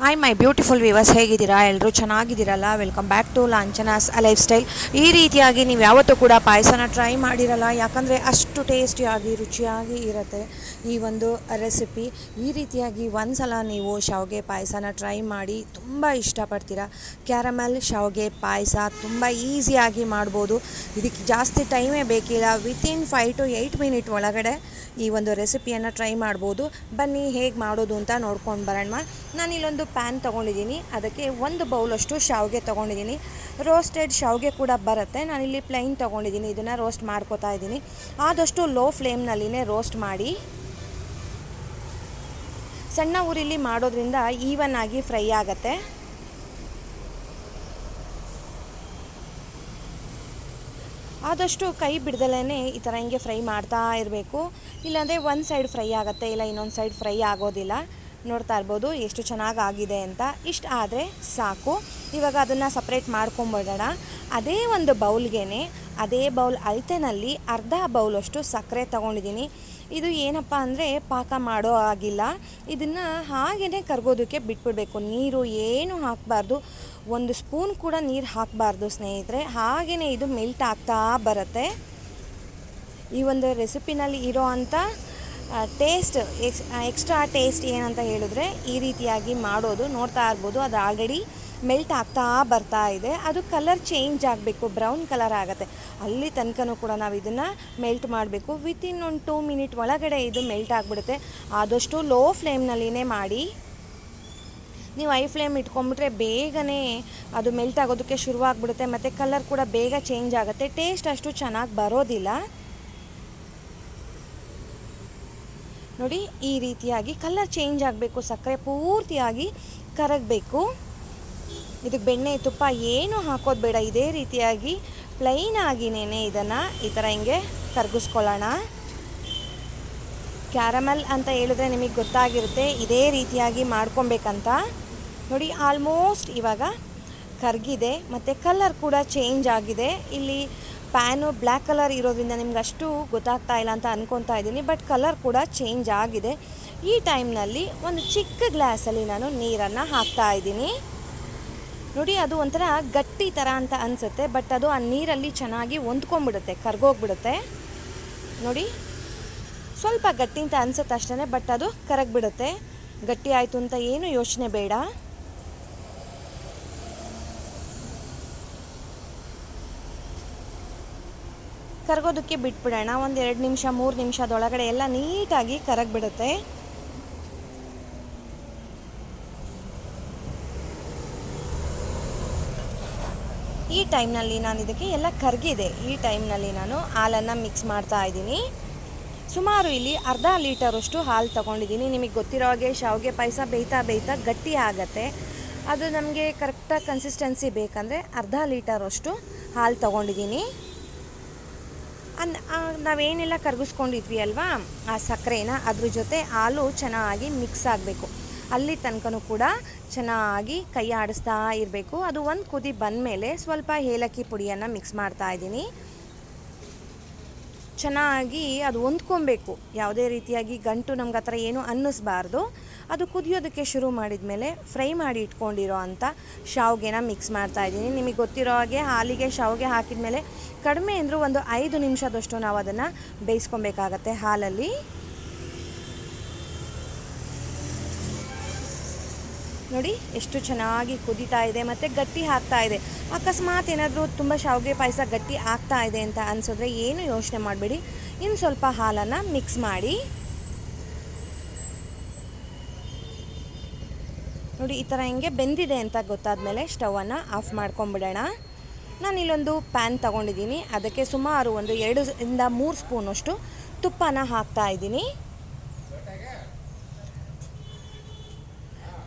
Hi my beautiful viewers ಹೇಗಿದ್ದೀರಾ? ಎಲ್ಲರೂ ಚೆನ್ನಾಗಿದ್ದೀರಲ್ಲ? Welcome back to Lanchana's lifestyle ಈ ರೀತಿಯಾಗಿ ನೀವು ಯಾವತ್ತೂ ಕೂಡ ಪಾಯಸನ ಟ್ರೈ ಮಾಡಿರಲ್ಲ. ಯಾಕಂದರೆ ಅಷ್ಟು ಟೇಸ್ಟಿಯಾಗಿ ರುಚಿಯಾಗಿ ಇರುತ್ತೆ. ಈ ಒಂದು ರೆಸಿಪಿ, ಈ ರೀತಿಯಾಗಿ ಒಂದು ಸಲ ನೀವು ಶಾವಿಗೆ ಪಾಯಸನ ಟ್ರೈ ಮಾಡಿ ತುಂಬ ಇಷ್ಟಪಡ್ತೀರಾ? ಕ್ಯಾರಮಲ್, ಶಾವಿಗೆ ಪಾಯಸ ತುಂಬ ಈಸಿಯಾಗಿ ಮಾಡ್ಬೋದು. ಇದಕ್ಕೆ ಜಾಸ್ತಿ ಟೈಮೇ ಬೇಕಿಲ್ಲ. Within five to eight minute ಒಳಗಡೆ ಈ ಒಂದು ರೆಸಿಪಿಯನ್ನು ಟ್ರೈ ಮಾಡ್ಬೋದು. ಬನ್ನಿ ಹೇಗೆ ಮಾಡೋದು ಅಂತ ನೋಡ್ಕೊಂಡು ಬರೋಣ. ನಾನು ಇಲ್ಲೊಂದು ಪ್ಯಾನ್ ತೊಗೊಂಡಿದ್ದೀನಿ. ಅದಕ್ಕೆ ಒಂದು ಬೌಲಷ್ಟು ಶಾವಿಗೆ ತೊಗೊಂಡಿದ್ದೀನಿ. ರೋಸ್ಟೆಡ್ ಶಾವಿಗೆ ಕೂಡ ಬರುತ್ತೆ. ನಾನಿಲ್ಲಿ ಪ್ಲೈನ್ ತೊಗೊಂಡಿದ್ದೀನಿ. ಇದನ್ನು ರೋಸ್ಟ್ ಮಾಡ್ಕೋತಾ ಇದ್ದೀನಿ. ಆದಷ್ಟು ಲೋ ಫ್ಲೇಮ್ನಲ್ಲಿನೇ ರೋಸ್ಟ್ ಮಾಡಿ. ಸಣ್ಣ ಉರಿಲಿ ಮಾಡೋದ್ರಿಂದ ಈವನ್ ಆಗಿ ಫ್ರೈ ಆಗತ್ತೆ. ಆದಷ್ಟು ಕೈ ಬಿಡ್ದಲೇ ಈ ಥರ ಹಿಂಗೆ ಫ್ರೈ ಮಾಡ್ತಾ ಇರಬೇಕು. ಇಲ್ಲಾಂದರೆ ಒಂದು ಸೈಡ್ ಫ್ರೈ ಆಗುತ್ತೆ, ಇಲ್ಲ ಇನ್ನೊಂದು ಸೈಡ್ ಫ್ರೈ ಆಗೋದಿಲ್ಲ. ನೋಡ್ತಾ ಇರ್ಬೋದು ಎಷ್ಟು ಚೆನ್ನಾಗಿ ಆಗಿದೆ ಅಂತ. ಇಷ್ಟು ಆದರೆ ಸಾಕು. ಇವಾಗ ಅದನ್ನು ಸಪ್ರೇಟ್ ಮಾಡ್ಕೊಂಬಿಡೋಣ ಅದೇ ಒಂದು ಬೌಲ್ಗೆ ಅದೇ ಬೌಲ್ ಅಳತೆನಲ್ಲಿ ಅರ್ಧ ಬೌಲಷ್ಟು ಸಕ್ಕರೆ ತೊಗೊಂಡಿದ್ದೀನಿ. ಇದು ಏನಪ್ಪ ಅಂದರೆ ಪಾಕ ಮಾಡೋ ಆಗಿಲ್ಲ ಇದನ್ನು ಹಾಗೇ ಕರ್ಗೋದಕ್ಕೆ ಬಿಟ್ಬಿಡಬೇಕು. ನೀರು ಏನು ಹಾಕಬಾರ್ದು. ಒಂದು ಸ್ಪೂನ್ ಕೂಡ ನೀರು ಹಾಕಬಾರ್ದು ಸ್ನೇಹಿತರೆ. ಹಾಗೆಯೇ ಇದು ಮೆಲ್ಟ್ ಆಗ್ತಾ ಬರುತ್ತೆ. ಈ ಒಂದು ರೆಸಿಪಿನಲ್ಲಿ ಇರೋ ಅಂಥ ಟೇಸ್ಟ್, ಎಕ್ಸ್ ಎಕ್ಸ್ಟ್ರಾ ಟೇಸ್ಟ್ ಏನಂತ ಹೇಳಿದ್ರೆ ಈ ರೀತಿಯಾಗಿ ಮಾಡೋದು, ನೋಡ್ತಾ ಇರ್ಬೋದು. ಅದು ಆಲ್ರೆಡಿ ಮೆಲ್ಟ್ ಆಗ್ತಾ ಬರ್ತಾ ಇದೆ. ಅದು ಕಲರ್ ಚೇಂಜ್ ಆಗಬೇಕು. ಬ್ರೌನ್ ಕಲರ್ ಆಗುತ್ತೆ. ಅಲ್ಲಿ ತನಕನೂ ಕೂಡ ನಾವು ಇದನ್ನು ಮೆಲ್ಟ್ ಮಾಡಬೇಕು. ವಿತಿನ್ ಒಂದು ಟೂ ಮಿನಿಟ್ ಒಳಗಡೆ ಇದು ಮೆಲ್ಟ್ ಆಗಿಬಿಡುತ್ತೆ. ಆದಷ್ಟು ಲೋ ಫ್ಲೇಮ್ನಲ್ಲಿನೇ ಮಾಡಿ. ನೀವು ಐ ಫ್ಲೇಮ್ ಇಟ್ಕೊಂಡ್ಬಿಟ್ರೆ ಬೇಗನೆ ಅದು ಮೆಲ್ಟ್ ಆಗೋದಕ್ಕೆ ಶುರುವಾಗ್ಬಿಡುತ್ತೆ ಮತ್ತು ಕಲರ್ ಕೂಡ ಬೇಗ ಚೇಂಜ್ ಆಗುತ್ತೆ. ಟೇಸ್ಟ್ ಅಷ್ಟು ಚೆನ್ನಾಗಿ ಬರೋದಿಲ್ಲ. ನೋಡಿ, ಈ ರೀತಿಯಾಗಿ ಕಲರ್ ಚೇಂಜ್ ಆಗಬೇಕು. ಸಕ್ಕರೆ ಪೂರ್ತಿಯಾಗಿ ಕರಗಬೇಕು. ಇದಕ್ಕೆ ಬೆಣ್ಣೆ, ತುಪ್ಪ ಏನು ಹಾಕೋದು ಬೇಡ. ಇದೇ ರೀತಿಯಾಗಿ ಪ್ಲೈನ್ ಆಗಿನೇ ಇದನ್ನು ಈ ಥರ ಹಿಂಗೆ ಕರಗಿಸ್ಕೊಳ್ಳೋಣ. ಕ್ಯಾರಮಲ್ ಅಂತ ಹೇಳಿದ್ರೆ ನಿಮಗೆ ಗೊತ್ತಾಗಿರುತ್ತೆ. ಇದೇ ರೀತಿಯಾಗಿ ಮಾಡ್ಕೊಬೇಕಂತ. ನೋಡಿ ಆಲ್ಮೋಸ್ಟ್ ಇವಾಗ ಕರಗಿದೆ. ಮತ್ತು ಕಲರ್ ಕೂಡ ಚೇಂಜ್ ಆಗಿದೆ. ಇಲ್ಲಿ ಪ್ಯಾನು ಬ್ಲ್ಯಾಕ್ ಕಲರ್ ಇರೋದ್ರಿಂದ ನಿಮ್ಗೆ ಅಷ್ಟು ಗೊತ್ತಾಗ್ತಾ ಇಲ್ಲ ಅಂತ ಅನ್ಕೊತಾ ಇದ್ದೀನಿ. ಬಟ್ ಕಲರ್ ಕೂಡ ಚೇಂಜ್ ಆಗಿದೆ. ಈ ಟೈಮ್ನಲ್ಲಿ ಒಂದು ಚಿಕ್ಕ ಗ್ಲಾಸಲ್ಲಿ ನಾನು ನೀರನ್ನು ಹಾಕ್ತಾ ಇದ್ದೀನಿ. ನೋಡಿ, ಅದು ಒಂಥರ ಗಟ್ಟಿ ಥರ ಅಂತ ಅನಿಸುತ್ತೆ, ಬಟ್ ಅದು ಆ ನೀರಲ್ಲಿ ಚೆನ್ನಾಗಿ ಹೊಂದ್ಕೊಂಡ್ಬಿಡುತ್ತೆ, ಕರ್ಗೋಗ್ಬಿಡುತ್ತೆ. ನೋಡಿ, ಸ್ವಲ್ಪ ಗಟ್ಟಿ ಅಂತ ಅನ್ಸುತ್ತೆ ಅಷ್ಟೇ ಬಟ್ ಅದು ಕರಗಿಬಿಡುತ್ತೆ. ಗಟ್ಟಿ ಆಯಿತು ಅಂತ ಏನು ಯೋಚನೆ ಬೇಡ. ಕರಗೋದಕ್ಕೆ ಬಿಟ್ಬಿಡೋಣ ಒಂದು ಎರಡು ನಿಮಿಷ, ಮೂರು ನಿಮಿಷದೊಳಗಡೆ ಎಲ್ಲ ನೀಟಾಗಿ ಕರಗಿಬಿಡುತ್ತೆ ಈ ಟೈಮ್ನಲ್ಲಿ ನಾನು ಇದಕ್ಕೆ ಎಲ್ಲ ಕರಗಿದೆ. ಈ ಟೈಮ್ನಲ್ಲಿ ನಾನು ಹಾಲನ್ನು ಮಿಕ್ಸ್ ಮಾಡ್ತಾ ಇದ್ದೀನಿ. ಸುಮಾರು ಇಲ್ಲಿ ಅರ್ಧ ಲೀಟರಷ್ಟು ಹಾಲು ತೊಗೊಂಡಿದ್ದೀನಿ. ನಿಮಗೆ ಗೊತ್ತಿರೋ ಹಾಗೆ ಶಾವಿಗೆ ಪಾಯಸ ಬೇಯ್ತಾ ಬೇಯ್ತಾ ಗಟ್ಟಿ ಆಗತ್ತೆ. ಅದು ನಮಗೆ ಕರೆಕ್ಟಾಗಿ ಕನ್ಸಿಸ್ಟೆನ್ಸಿ ಬೇಕಂದರೆ ಅರ್ಧ ಲೀಟರಷ್ಟು ಹಾಲು ತೊಗೊಂಡಿದ್ದೀನಿ. ಅನ್ ನಾವೇನೆಲ್ಲ ಕರಗಿಸ್ಕೊಂಡಿದ್ವಿ ಅಲ್ವಾ? ಆ ಸಕ್ಕರೆನ ಅದ್ರ ಜೊತೆ ಹಾಲು ಚೆನ್ನಾಗಿ ಮಿಕ್ಸ್ ಆಗಬೇಕು. ಅಲ್ಲಿ ತನಕನೂ ಕೂಡ ಚೆನ್ನಾಗಿ ಕೈ ಆಡಿಸ್ತಾ ಇರಬೇಕು. ಅದು ಒಂದು ಕುದಿ ಬಂದಮೇಲೆ ಸ್ವಲ್ಪ ಏಲಕ್ಕಿ ಪುಡಿಯನ್ನು ಮಿಕ್ಸ್ ಮಾಡ್ತಾ ಇದ್ದೀನಿ. ಚೆನ್ನಾಗಿ ಅದು ಹೊಂದ್ಕೊಬೇಕು. ಯಾವುದೇ ರೀತಿಯಾಗಿ ಗಂಟು ನಮ್ಗೆ ಆ ಥರ ಏನೂ ಅನ್ನಿಸ್ಬಾರ್ದು. ಅದು ಕುದಿಯೋದಕ್ಕೆ ಶುರು ಮಾಡಿದ ಮೇಲೆ ಫ್ರೈ ಮಾಡಿ ಇಟ್ಕೊಂಡಿರೋ ಅಂಥ ಶಾವ್ಗೆನ ಮಿಕ್ಸ್ ಮಾಡ್ತಾ ಇದ್ದೀನಿ. ನಿಮಗೆ ಗೊತ್ತಿರೋ ಹಾಗೆ ಹಾಲಿಗೆ ಶಾವ್ಗೆ ಹಾಕಿದ ಮೇಲೆ ಕಡಿಮೆ ಅಂದರೂ ಒಂದು ಐದು ನಿಮಿಷದಷ್ಟು ನಾವು ಅದನ್ನು ಬೇಯಿಸ್ಕೊಬೇಕಾಗತ್ತೆ ಹಾಲಲ್ಲಿ. ನೋಡಿ ಎಷ್ಟು ಚೆನ್ನಾಗಿ ಕುದೀತಾ ಇದೆ ಮತ್ತು ಗಟ್ಟಿ ಆಗ್ತಾ ಇದೆ. ಅಕಸ್ಮಾತ್ ಏನಾದರೂ ತುಂಬ ಶಾವಿಗೆ ಪಾಯಸ ಗಟ್ಟಿ ಆಗ್ತಾ ಇದೆ ಅಂತ ಅನಿಸಿದ್ರೆ ಏನು ಯೋಚನೆ ಮಾಡಬೇಡಿ. ಇನ್ನು ಸ್ವಲ್ಪ ಹಾಲನ್ನು ಮಿಕ್ಸ್ ಮಾಡಿ. ನೋಡಿ, ಈ ಥರ ಹಿಂಗೆ ಬೆಂದಿದೆ ಅಂತ ಗೊತ್ತಾದ ಮೇಲೆ ಸ್ಟವನ್ನು ಆಫ್ ಮಾಡ್ಕೊಂಬಿಡೋಣ. ನಾನು ಇಲ್ಲೊಂದು ಪ್ಯಾನ್ ತಗೊಂಡಿದ್ದೀನಿ. ಅದಕ್ಕೆ ಸುಮಾರು ಒಂದು ಎರಡು ಇಂದ ಮೂರು ಸ್ಪೂನಷ್ಟು ತುಪ್ಪನ ಹಾಕ್ತಾ ಇದ್ದೀನಿ.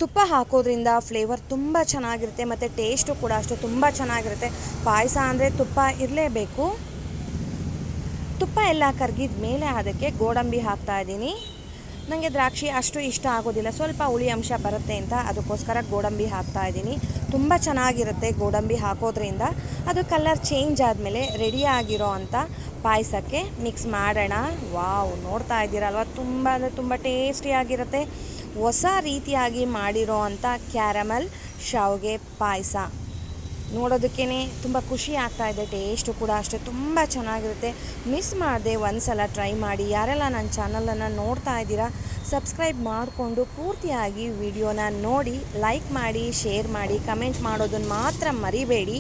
ತುಪ್ಪ ಹಾಕೋದ್ರಿಂದ ಫ್ಲೇವರ್ ತುಂಬ ಚೆನ್ನಾಗಿರುತ್ತೆ ಮತ್ತು ಟೇಸ್ಟು ಕೂಡ ಅಷ್ಟು ತುಂಬ ಚೆನ್ನಾಗಿರುತ್ತೆ. ಪಾಯಸ ಅಂದರೆ ತುಪ್ಪ ಇರಲೇಬೇಕು. ತುಪ್ಪ ಎಲ್ಲ ಕರಗಿದ ಮೇಲೆ ಅದಕ್ಕೆ ಗೋಡಂಬಿ ಹಾಕ್ತಾ ಇದ್ದೀನಿ. ನನಗೆ ದ್ರಾಕ್ಷಿ ಅಷ್ಟು ಇಷ್ಟ ಆಗೋದಿಲ್ಲ. ಸ್ವಲ್ಪ ಹುಳಿ ಅಂಶ ಬರುತ್ತೆ ಅಂತ ಅದಕ್ಕೋಸ್ಕರ ಗೋಡಂಬಿ ಹಾಕ್ತಾ ಇದ್ದೀನಿ. ತುಂಬ ಚೆನ್ನಾಗಿರುತ್ತೆ ಗೋಡಂಬಿ ಹಾಕೋದ್ರಿಂದ. ಅದು ಕಲರ್ ಚೇಂಜ್ ಆದಮೇಲೆ ಆಗಿರೋ ಅಂಥ ಪಾಯಸಕ್ಕೆ ಮಿಕ್ಸ್ ಮಾಡೋಣ. ವಾವ್, ನೋಡ್ತಾ ಇದ್ದೀರಲ್ವ? ತುಂಬ ಅಂದರೆ ತುಂಬ ಟೇಸ್ಟಿಯಾಗಿರುತ್ತೆ ಹೊಸ ರೀತಿಯಾಗಿ ಮಾಡಿರೋ ಅಂಥ ಕ್ಯಾರಮಲ್ ಶಾವ್ಗೆ ಪಾಯಸ. ನೋಡೋದಕ್ಕೇ ತುಂಬ ಖುಷಿ ಆಗ್ತಾ ಇದೆ, ಟೇಸ್ಟು ಕೂಡ ಅಷ್ಟೇ, ತುಂಬ ಚೆನ್ನಾಗಿರುತ್ತೆ. ಮಿಸ್ ಮಾಡಿದೆ ಒಂದು ಸಲ ಟ್ರೈ ಮಾಡಿ, ಯಾರೆಲ್ಲ ನನ್ನ ಚಾನಲನ್ನು ನೋಡ್ತಾ ಇದ್ದೀರಾ, ಸಬ್ಸ್ಕ್ರೈಬ್ ಮಾಡಿಕೊಂಡು ಪೂರ್ತಿಯಾಗಿ ವಿಡಿಯೋನ ನೋಡಿ, ಲೈಕ್ ಮಾಡಿ, ಶೇರ್ ಮಾಡಿ, ಕಮೆಂಟ್ ಮಾಡೋದನ್ನು ಮಾತ್ರ ಮರಿಬೇಡಿ.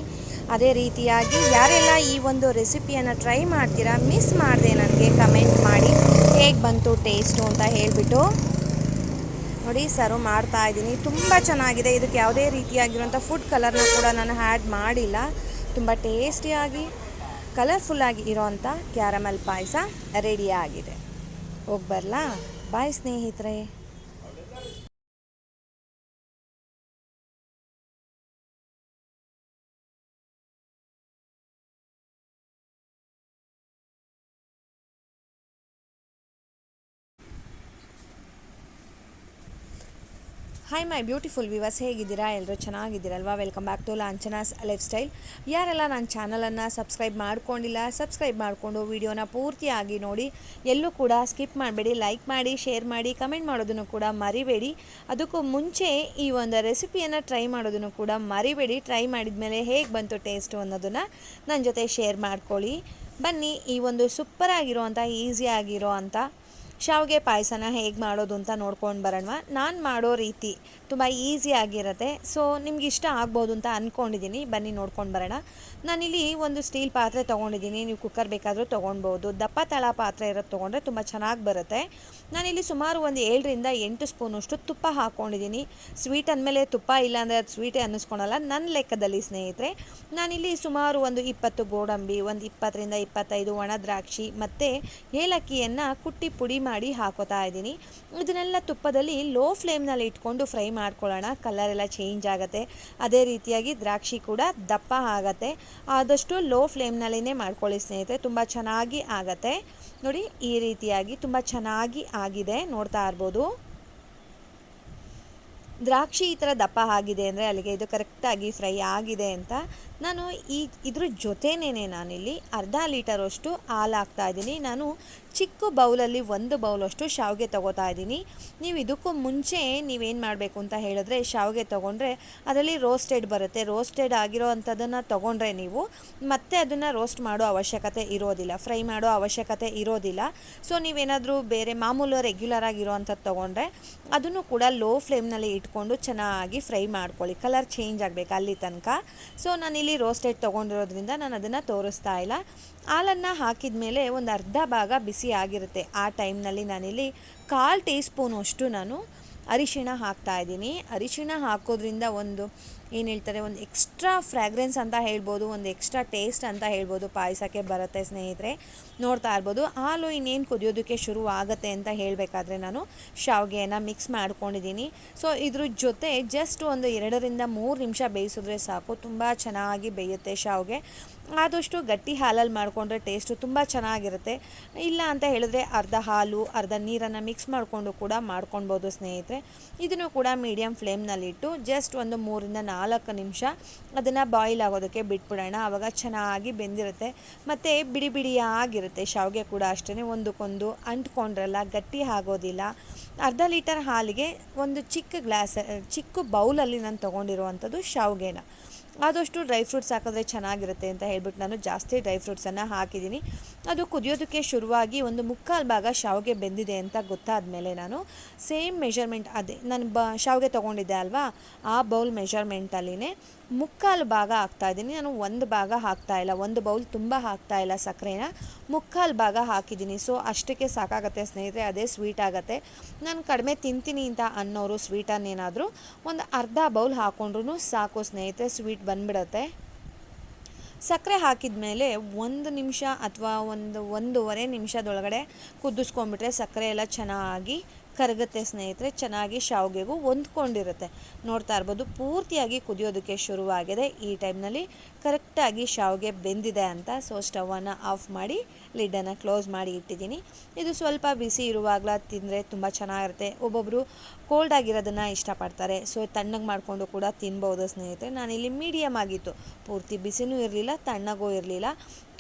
ಅದೇ ರೀತಿಯಾಗಿ ಯಾರೆಲ್ಲ ಈ ಒಂದು ರೆಸಿಪಿಯನ್ನು ಟ್ರೈ ಮಾಡ್ತೀರಾ, ಮಿಸ್ ಮಾಡಿದೆ ನನಗೆ ಕಮೆಂಟ್ ಮಾಡಿ, ಹೇಗೆ ಬಂತು, ಟೇಸ್ಟು ಅಂತ ಹೇಳಿಬಿಟ್ಟು. ನೋಡಿ ಸರ್ವ್ ಮಾಡ್ತಾ ಇದ್ದೀನಿ. ತುಂಬ ಚೆನ್ನಾಗಿದೆ. ಇದಕ್ಕೆ ಯಾವುದೇ ರೀತಿಯಾಗಿರುವಂಥ ಫುಡ್ ಕಲರ್ನ ಕೂಡ ನಾನು ಆ್ಯಡ್ ಮಾಡಿಲ್ಲ. ತುಂಬ ಟೇಸ್ಟಿಯಾಗಿ ಕಲರ್ಫುಲ್ಲಾಗಿ ಇರೋವಂಥ ಕ್ಯಾರಮಲ್ ಪಾಯಸ ರೆಡಿಯಾಗಿದೆ ಹೋಗಿ ಬರಲಾ? ಬಾಯ್ ಸ್ನೇಹಿತರೆ. ಹಾಯ್ ಮೈ ಬ್ಯೂಟಿಫುಲ್ ವಿವರ್ಸ್ ಹೇಗಿದ್ದೀರಾ? ಎಲ್ಲರೂ ಚೆನ್ನಾಗಿದ್ದೀರಲ್ವಾ? Welcome back to Lanchana's lifestyle ಯಾರೆಲ್ಲ ನನ್ನ ಚಾನಲನ್ನು ಸಬ್ಸ್ಕ್ರೈಬ್ ಮಾಡ್ಕೊಂಡಿಲ್ಲ ಸಬ್ಸ್ಕ್ರೈಬ್ ಮಾಡಿಕೊಂಡು ವೀಡಿಯೋನ ಪೂರ್ತಿಯಾಗಿ ನೋಡಿ, ಎಲ್ಲೂ ಕೂಡ ಸ್ಕಿಪ್ ಮಾಡಬೇಡಿ ಲೈಕ್ ಮಾಡಿ ಶೇರ್ ಮಾಡಿ ಕಮೆಂಟ್ ಮಾಡೋದನ್ನು ಕೂಡ ಮರಿಬೇಡಿ. ಅದಕ್ಕೂ ಮುಂಚೆ ಈ ಒಂದು ರೆಸಿಪಿಯನ್ನು ಟ್ರೈ ಮಾಡೋದನ್ನು ಕೂಡ ಮರಿಬೇಡಿ. ಟ್ರೈ ಮಾಡಿದ ಮೇಲೆ ಹೇಗೆ ಬಂತು ಟೇಸ್ಟು ಅನ್ನೋದನ್ನು ನನ್ನ ಜೊತೆ ಶೇರ್ ಮಾಡ್ಕೊಳ್ಳಿ. ಬನ್ನಿ, ಈ ಒಂದು ಸೂಪರ್ ಈಸಿ ಆಗಿರೋ ಅಂಥ ಶಾವಿಗೆ ಪಾಯಸನ ಹೇಗೆ ಮಾಡೋದು ಅಂತ ನೋಡ್ಕೊಂಡು ಬರೋಣ ನಾನು ಮಾಡೋ ರೀತಿ ತುಂಬ ಈಸಿಯಾಗಿರುತ್ತೆ ಸೊ ನಿಮ್ಗೆ ಇಷ್ಟ ಆಗ್ಬೋದು ಅಂತ ಅಂದ್ಕೊಂಡಿದ್ದೀನಿ ಬನ್ನಿ ನೋಡ್ಕೊಂಡು ಬರೋಣ. ನಾನಿಲ್ಲಿ ಒಂದು ಸ್ಟೀಲ್ ಪಾತ್ರೆ ತೊಗೊಂಡಿದ್ದೀನಿ ನೀವು ಕುಕ್ಕರ್ ಬೇಕಾದರೂ ತೊಗೊಳ್ಬೋದು ದಪ್ಪ ತಳ ಪಾತ್ರೆ ಇರೋದು ತೊಗೊಂಡ್ರೆ ತುಂಬ ಚೆನ್ನಾಗಿ ಬರುತ್ತೆ. ನಾನಿಲ್ಲಿ ಸುಮಾರು ಒಂದು ಏಳರಿಂದ ಎಂಟು ಸ್ಪೂನಷ್ಟು ತುಪ್ಪ ಹಾಕ್ಕೊಂಡಿದ್ದೀನಿ ಸ್ವೀಟ್ ಅಂದಮೇಲೆ ತುಪ್ಪ ಇಲ್ಲಾಂದರೆ ಅದು ಸ್ವೀಟೇ ಅನ್ನಿಸ್ಕೊಳಲ್ಲ. ನನ್ನ ಲೆಕ್ಕದಲ್ಲಿ ಸ್ನೇಹಿತರೆ, ನಾನಿಲ್ಲಿ ಸುಮಾರು ಒಂದು ಇಪ್ಪತ್ತು ಗೋಡಂಬಿ, ಒಂದು ಇಪ್ಪತ್ತರಿಂದ ಇಪ್ಪತ್ತೈದು ಒಣ ದ್ರಾಕ್ಷಿ ಮತ್ತು ಏಲಕ್ಕಿಯನ್ನು ಕುಟ್ಟಿ ಪುಡಿ ಮಾಡಿ ಹಾಕೋತಾ ಇದ್ದೀನಿ. ಇದನ್ನೆಲ್ಲ ತುಪ್ಪದಲ್ಲಿ ಲೋ ಫ್ಲೇಮ್ನಲ್ಲಿ ಇಟ್ಕೊಂಡು ಫ್ರೈ ಮಾಡ್ಕೊಳ್ಳೋಣ. ಕಲರ್ ಎಲ್ಲ ಚೇಂಜ್ ಆಗುತ್ತೆ. ಅದೇ ರೀತಿಯಾಗಿ ದ್ರಾಕ್ಷಿ ಕೂಡ ದಪ್ಪ ಆಗುತ್ತೆ. ಆದಷ್ಟು ಲೋ ಫ್ಲೇಮ್ನಲ್ಲಿನೇ ಮಾಡ್ಕೊಳ್ಳಿ ಸ್ನೇಹಿತರೆ. ತುಂಬ ಚೆನ್ನಾಗಿ ಆಗುತ್ತೆ. ನೋಡಿ, ಈ ರೀತಿಯಾಗಿ ತುಂಬ ಚೆನ್ನಾಗಿ ಆಗಿದೆ. ನೋಡ್ತಾ ಇರ್ಬೋದು. ದ್ರಾಕ್ಷಿ ಈ ಥರ ದಪ್ಪ ಆಗಿದೆ ಅಂದರೆ ಅಲ್ಲಿಗೆ ಇದು ಕರೆಕ್ಟಾಗಿ ಫ್ರೈ ಆಗಿದೆ ಅಂತ ನಾನು ಈ ಇದ್ರ ಜೊತೆನೇ ನಾನಿಲ್ಲಿ ಅರ್ಧ ಲೀಟರಷ್ಟು ಹಾಲು ಹಾಕ್ತಾ ಇದ್ದೀನಿ. ನಾನು ಚಿಕ್ಕ ಬೌಲಲ್ಲಿ ಒಂದು ಬೌಲಷ್ಟು ಶಾವಿಗೆ ತೊಗೋತಾ ಇದ್ದೀನಿ. ನೀವು ಇದಕ್ಕೂ ಮುಂಚೆ ನೀವೇನು ಮಾಡಬೇಕು ಅಂತ ಹೇಳಿದ್ರೆ ಶಾವಿಗೆ ತೊಗೊಂಡ್ರೆ ಅದರಲ್ಲಿ ರೋಸ್ಟೆಡ್ ಬರುತ್ತೆ. ರೋಸ್ಟೆಡ್ ಆಗಿರೋ ಅಂಥದ್ದನ್ನು ತೊಗೊಂಡ್ರೆ ನೀವು ಮತ್ತೆ ಅದನ್ನು ರೋಸ್ಟ್ ಮಾಡೋ ಅವಶ್ಯಕತೆ ಇರೋದಿಲ್ಲ. ಫ್ರೈ ಮಾಡೋ ಅವಶ್ಯಕತೆ ಇರೋದಿಲ್ಲ. ಸೊ, ನೀವೇನಾದರೂ ಬೇರೆ ಮಾಮೂಲು ರೆಗ್ಯುಲರ್ ಆಗಿರೋ ಅಂಥದ್ದು ತೊಗೊಂಡ್ರೆ ಅದನ್ನು ಕೂಡ ಲೋ ಫ್ಲೇಮ್ನಲ್ಲಿ ಇಟ್ಕೊಂಡು ಚೆನ್ನಾಗಿ ಫ್ರೈ ಮಾಡ್ಕೊಳ್ಳಿ. ಕಲರ್ ಚೇಂಜ್ ಆಗಬೇಕು ಅಲ್ಲಿ ತನಕ. ಸೊ, ನಾನಿಲ್ಲಿ ರೋಸ್ಟೆಡ್ ತೊಗೊಂಡಿರೋದ್ರಿಂದ ನಾನು ಅದನ್ನು ತೋರಿಸ್ತಾ ಇಲ್ಲ. ಹಾಲನ್ನು ಹಾಕಿದ ಮೇಲೆ ಒಂದು ಅರ್ಧ ಭಾಗ ಬಿಸಿ ಆಗಿರುತ್ತೆ. ಆ ಟೈಮ್ನಲ್ಲಿ ನಾನಿಲ್ಲಿ ಕಾಲು ಟೀ ಸ್ಪೂನಷ್ಟು ನಾನು ಅರಿಶಿಣ ಹಾಕ್ತಾ ಇದ್ದೀನಿ. ಅರಿಶಿಣ ಹಾಕೋದ್ರಿಂದ ಒಂದು ಏನು ಹೇಳ್ತಾರೆ, ಒಂದು ಎಕ್ಸ್ಟ್ರಾ ಫ್ರ್ಯಾಗ್ರೆನ್ಸ್ ಅಂತ ಹೇಳ್ಬೋದು, ಒಂದು ಎಕ್ಸ್ಟ್ರಾ ಟೇಸ್ಟ್ ಅಂತ ಹೇಳ್ಬೋದು, ಪಾಯಸಕ್ಕೆ ಬರುತ್ತೆ ಸ್ನೇಹಿತರೆ. ನೋಡ್ತಾ ಇರ್ಬೋದು, ಹಾಲು ಇನ್ನೇನು ಕುದಿಯೋದಕ್ಕೆ ಶುರು ಆಗುತ್ತೆ ಅಂತ ಹೇಳಬೇಕಾದ್ರೆ ನಾನು ಶಾವಿಗೆಯನ್ನು ಮಿಕ್ಸ್ ಮಾಡ್ಕೊಂಡಿದ್ದೀನಿ. ಸೊ ಇದ್ರ ಜೊತೆ ಜಸ್ಟ್ ಒಂದು ಎರಡರಿಂದ ಮೂರು ನಿಮಿಷ ಬೇಯಿಸಿದ್ರೆ ಸಾಕು, ತುಂಬ ಚೆನ್ನಾಗಿ ಬೇಯುತ್ತೆ ಶಾವಿಗೆ. ಆದಷ್ಟು ಗಟ್ಟಿ ಹಾಲಲ್ಲಿ ಮಾಡಿಕೊಂಡ್ರೆ ಟೇಸ್ಟು ತುಂಬ ಚೆನ್ನಾಗಿರುತ್ತೆ. ಇಲ್ಲ ಅಂತ ಹೇಳಿದ್ರೆ ಅರ್ಧ ಹಾಲು, ಅರ್ಧ ನೀರನ್ನು ಮಿಕ್ಸ್ ಮಾಡಿಕೊಂಡು ಕೂಡ ಮಾಡ್ಕೊಳ್ಬೋದು ಸ್ನೇಹಿತರೆ. ಇದನ್ನು ಕೂಡ ಮೀಡಿಯಮ್ ಫ್ಲೇಮ್ನಲ್ಲಿಟ್ಟು ಜಸ್ಟ್ ಒಂದು ಮೂರಿಂದ ನಾಲ್ಕು ನಿಮಿಷ ಅದನ್ನು ಬಾಯ್ಲ್ ಆಗೋದಕ್ಕೆ ಬಿಟ್ಬಿಡೋಣ. ಆವಾಗ ಚೆನ್ನಾಗಿ ಬೆಂದಿರುತ್ತೆ. ಮತ್ತು ಬಿಡಿ ಬಿಡಿಯಾಗಿರುತ್ತೆ. ಶಾವಿಗೆ ಕೂಡ ಅಷ್ಟೇ ಒಂದಕ್ಕೊಂದು ಅಂಟ್ಕೊಂಡ್ರಲ್ಲ, ಗಟ್ಟಿ ಆಗೋದಿಲ್ಲ. ಅರ್ಧ ಲೀಟರ್ ಹಾಲಿಗೆ ಒಂದು ಚಿಕ್ಕ ಗ್ಲಾಸ್, ಚಿಕ್ಕ ಬೌಲಲ್ಲಿ ನಾನು ತೊಗೊಂಡಿರುವಂಥದ್ದು ಶಾವಿಗೆನ. ಆದಷ್ಟು ಡ್ರೈ ಫ್ರೂಟ್ಸ್ ಹಾಕಿದ್ರೆ ಚೆನ್ನಾಗಿರುತ್ತೆ ಅಂತ ಹೇಳ್ಬಿಟ್ಟು ನಾನು ಜಾಸ್ತಿ ಡ್ರೈ ಫ್ರೂಟ್ಸನ್ನು ಹಾಕಿದ್ದೀನಿ. ಅದು ಕುದಿಯೋದಕ್ಕೆ ಶುರುವಾಗಿ ಒಂದು ಮುಕ್ಕಾಲು ಭಾಗ ಶಾವಿಗೆ ಬೆಂದಿದೆ ಅಂತ ಗೊತ್ತಾದ ಮೇಲೆ ನಾನು ಸೇಮ್ ಮೆಷರ್ಮೆಂಟ್ ಅದೇ, ನಾನು ಬ, ಶಾವಿಗೆ ತೊಗೊಂಡಿದ್ದೆ ಅಲ್ವಾ? ಆ ಬೌಲ್ ಮೆಷರ್ಮೆಂಟಲ್ಲಿನೇ ಮುಕ್ಕಾಲು ಭಾಗ ಹಾಕ್ತಾಯಿದ್ದೀನಿ ನಾನು ಒಂದು ಭಾಗ ಹಾಕ್ತಾಯಿಲ್ಲ ಒಂದು ಬೌಲ್ ತುಂಬ ಹಾಕ್ತಾಯಿಲ್ಲ ಸಕ್ಕರೆನ. ಮುಕ್ಕಾಲು ಭಾಗ ಹಾಕಿದ್ದೀನಿ. ಸೊ ಅಷ್ಟಕ್ಕೆ ಸಾಕಾಗತ್ತೆ ಸ್ನೇಹಿತರೆ. ಅದೇ ಸ್ವೀಟ್ ಆಗುತ್ತೆ. ನಾನು ಕಡಿಮೆ ತಿಂತೀನಿ ಅಂತ ಅನ್ನೋರು ಸ್ವೀಟನ್ನೇನಾದರೂ ಒಂದು ಅರ್ಧ ಬೌಲ್ ಹಾಕೊಂಡ್ರೂ ಸಾಕು ಸ್ನೇಹಿತರೆ. ಸ್ವೀಟ್ ಬಂದ್ಬಿಡುತ್ತೆ. ಸಕ್ಕರೆ ಹಾಕಿದ ಮೇಲೆ ಒಂದು ನಿಮಿಷ ಅಥವಾ ಒಂದು ಒಂದೂವರೆ ನಿಮಿಷದೊಳಗಡೆ ಕುದಿಸ್ಕೊಂಡ್ಬಿಟ್ರೆ ಸಕ್ಕರೆ ಎಲ್ಲ ಚೆನ್ನಾಗಿ ಕರಗುತ್ತೆ ಸ್ನೇಹಿತರೆ, ಚೆನ್ನಾಗಿ ಶಾವಿಗೆಗೂ ಹೊಂದ್ಕೊಂಡಿರುತ್ತೆ. ನೋಡ್ತಾ ಇರ್ಬೋದು, ಪೂರ್ತಿಯಾಗಿ ಕುದಿಯೋದಕ್ಕೆ ಶುರುವಾಗಿದೆ. ಈ ಟೈಮ್ನಲ್ಲಿ ಕರೆಕ್ಟಾಗಿ ಶಾವಿಗೆ ಬೆಂದಿದೆ ಅಂತ ಸೊ ಸ್ಟವನ್ನು ಆಫ್ ಮಾಡಿ, ಲಿಡ್ಡನ್ನು ಕ್ಲೋಸ್ ಮಾಡಿ ಇಟ್ಟಿದ್ದೀನಿ. ಇದು ಸ್ವಲ್ಪ ಬಿಸಿ ಇರುವಾಗಲ ತಿಂದರೆ ತುಂಬ ಚೆನ್ನಾಗಿರುತ್ತೆ. ಒಬ್ಬೊಬ್ಬರು ಕೋಲ್ಡ್ ಆಗಿರೋದನ್ನು ಇಷ್ಟಪಡ್ತಾರೆ. ಸೊ, ತಣ್ಣಗೆ ಮಾಡಿಕೊಂಡು ಕೂಡ ತಿನ್ಬೋದು ಸ್ನೇಹಿತರೆ. ನಾನಿಲ್ಲಿ ಮೀಡಿಯಮ್ ಆಗಿತ್ತು. ಪೂರ್ತಿ ಬಿಸಿನೂ ಇರಲಿಲ್ಲ, ತಣ್ಣಗೂ ಇರಲಿಲ್ಲ.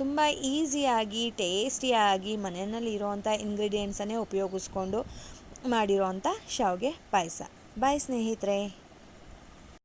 ತುಂಬ ಈಸಿಯಾಗಿ, ಟೇಸ್ಟಿಯಾಗಿ ಮನೆಯಲ್ಲಿ ಇರೋವಂಥ ಇಂಗ್ರೀಡಿಯೆಂಟ್ಸನ್ನೇ ಉಪಯೋಗಿಸ್ಕೊಂಡು ಮಾಡಿರೋ ಅಂಥ ಶಾವಿಗೆ ಪಾಯಸ. ಬಾಯ್ ಸ್ನೇಹಿತರೆ.